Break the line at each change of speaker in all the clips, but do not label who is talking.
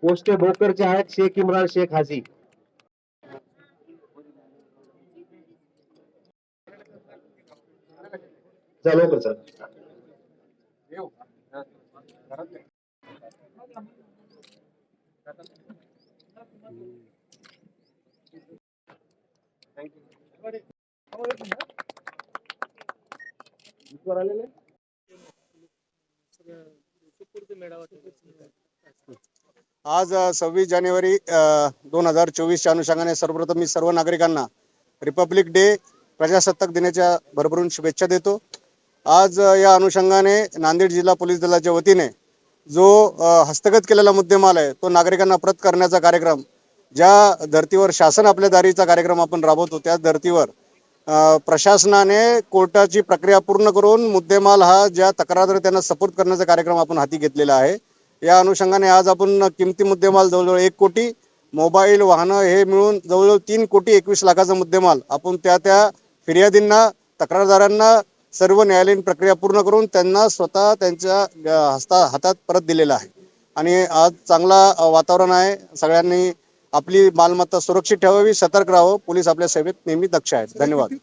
पोस्टे भोकरचे आहेत शेख इम्रान शेख हाजी. चला लवकर सर
वर आलेले?
आज सव्वीस जानेवारी दोन हजार चोवीसच्या अनुषंगाने सर्वप्रथम मी सर्व नागरिकांना रिपब्लिक डे प्रजासत्ताक दिनाच्या भरभरून शुभेच्छा देतो आज या अनुषंगाने नांदेड जिल्हा पोलीस दलाच्या वतीने जो हस्तगत केलेला मुद्देमाल आहे तो नागरिकांना प्रत करण्याचा कार्यक्रम ज्या धर्तीवर शासन आपल्या दारीचा कार्यक्रम आपण राबवतो त्या धर्तीवर प्रशासनाने कोर्टाची प्रक्रिया पूर्ण करून मुद्देमाल हा ज्या तक्रारदार त्यांना सपोर्ट करण्याचा कार्यक्रम आपण हाती घेतलेला आहे. या अनुषंगाने आज आपण किमती मुद्देमाल जवळजवळ एक कोटी मोबाईल वाहनं हे मिळून जवळजवळ तीन कोटी एकवीस लाखाचा मुद्देमाल आपण त्या त्या फिर्यादींना तक्रारदारांना सर्व न्यायालयीन प्रक्रिया पूर्ण करून त्यांना स्वतः त्यांच्या हस्ता हातात परत दिलेला आहे. आणि आज चांगला वातावरण आहे. सगळ्यांनी आपली मालमत्ता सुरक्षित ठेवावी सतर्क राहावं. पोलीस आपल्या सेवेत नेहमी दक्ष आहेत. धन्यवाद.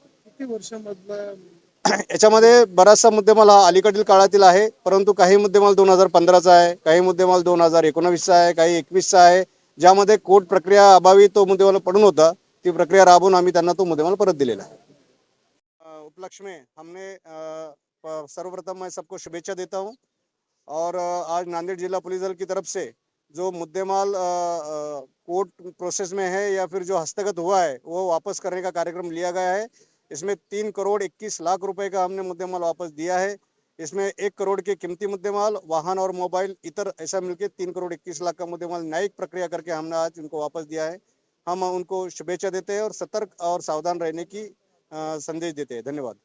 याच्यामध्ये बराचसा मुद्देमाल हा अलीकडील काळातील आहे. परंतु काही मुद्देमाल दोन हजार पंधराचा आहे काही मुद्देमाल दोन हजार एकोणावीसचा आहे काही एकवीसचा आहे ज्यामध्ये कोर्ट प्रक्रिया अभावी तो मुद्देमाल पडून होता. ती प्रक्रिया राबवून आम्ही त्यांना तो मुद्देमाल परत दिलेला आहे. में हमने सर्वप्रथम मैं सबको शुभेच्छा देता हूँ. और आज नांदेड़ जिला पुलिस दल की तरफ से जो मुद्देमाल कोर्ट प्रोसेस में है या फिर जो हस्तगत हुआ है, वो वापस करने का कार्यक्रम लिया गया है। इसमें तीन करोड़ इक्कीस लाख रुपए का हमने मुद्देमाल वापस दिया है। इसमें एक करोड़ के कीमती मुद्देमाल, वाहन और मोबाइल, इतर ऐसा मिलकर तीन करोड़ इक्कीस लाख का मुद्देमाल न्यायिक प्रक्रिया करके हमने आज उनको वापस दिया है। हम उनको शुभेच्छा देते हैं और सतर्क और सावधान रहने की संदेश देते हैं। धन्यवाद।